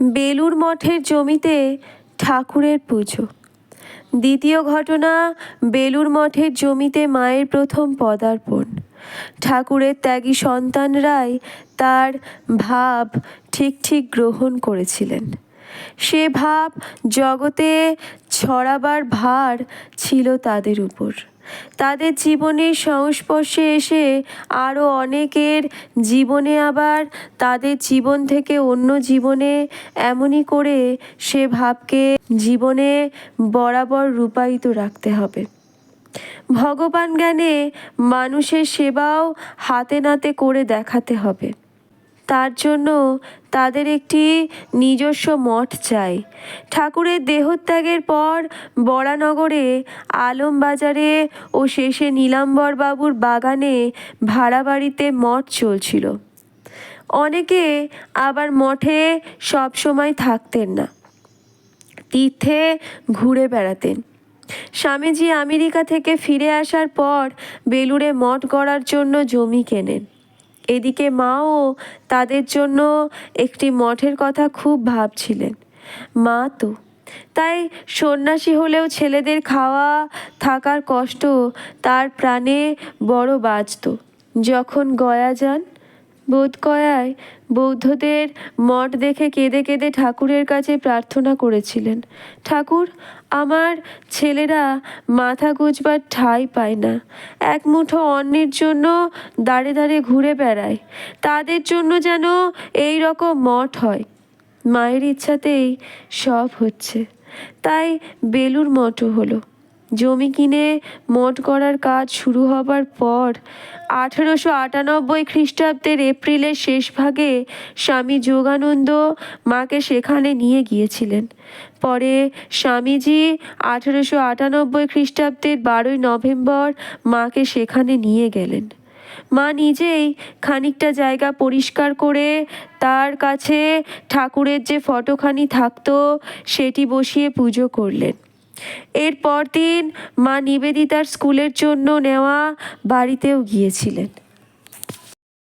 বেলুর মঠের জমিতে ঠাকুরের পুজো। দ্বিতীয় ঘটনা বেলুর মঠের জমিতে মায়ের প্রথম পদার্পণ। ঠাকুরের ত্যাগী সন্তানরাই তার ভাব ঠিক ঠিক গ্রহণ করেছিলেন। সে ভাব জগতে ছড়াবার ভার ছিল তাদের উপর। তাদের জীবনের সংস্পর্শে এসে আরও অনেকের জীবনে আবার তাদের জীবন থেকে অন্য জীবনে এমনই করে সে ভাবকে জীবনে বরাবর রূপায়িত রাখতে হবে। ভগবান জ্ঞানে মানুষের সেবাও হাতে নাতে করে দেখাতে হবে। তার জন্য তাদের একটি নিজস্ব মঠ চাই। ঠাকুরের দেহত্যাগের পর বরানগরে, আলমবাজারে ও শেষে নীলাম্বর বাবুর বাগানে ভাড়া বাড়িতে মঠ চলছিল। অনেকে আবার মঠে সবসময় থাকতেন না। তীর্থে ঘুরে বেড়াতেন। স্বামীজি আমেরিকা থেকে ফিরে আসার পর বেলুড়ে মঠ গড়ার জন্য জমি কেনেন। এদিকে মাও তাদের জন্য একটি মঠের কথা খুব ভাবছিলেন। মা তো, তাই সন্ন্যাসী হলেও ছেলেদের খাওয়া থাকার কষ্ট তার প্রাণে বড় বাজত যখন গয়া যান বোধগয়ায় বৌদ্ধদের মঠ দেখে কেঁদে কেঁদে ঠাকুরের কাছে প্রার্থনা করেছিলেন। ঠাকুর, আমার ছেলেরা মাথা গুজবার ঠাঁই পায় না। এক মুঠো অন্যের জন্য দাঁড়ে দাঁড়ে ঘুরে বেড়ায়। তাদের জন্য যেন এই রকম মঠ হয়। মায়ের ইচ্ছাতেই সব হচ্ছে। তাই বেলুর মঠও হলো। জমি কিনে মঠ করার কাজ শুরু হবার পর আঠেরোশো আটানব্বই খ্রিস্টাব্দের এপ্রিলের শেষ ভাগে স্বামী যোগানন্দ মাকে সেখানে নিয়ে গিয়েছিলেন। পরে স্বামীজি আঠেরোশো আটানব্বই খ্রিস্টাব্দের বারোই নভেম্বর মাকে সেখানে নিয়ে গেলেন। মা নিজেই খানিকটা জায়গা পরিষ্কার করে তার কাছে ঠাকুরের যে ফটোখানি থাকতো সেটি বসিয়ে পুজো করলেন। এরপর দিন মা নিবেদিতার স্কুলের জন্য নেওয়া বাড়িতেও গিয়েছিলেন।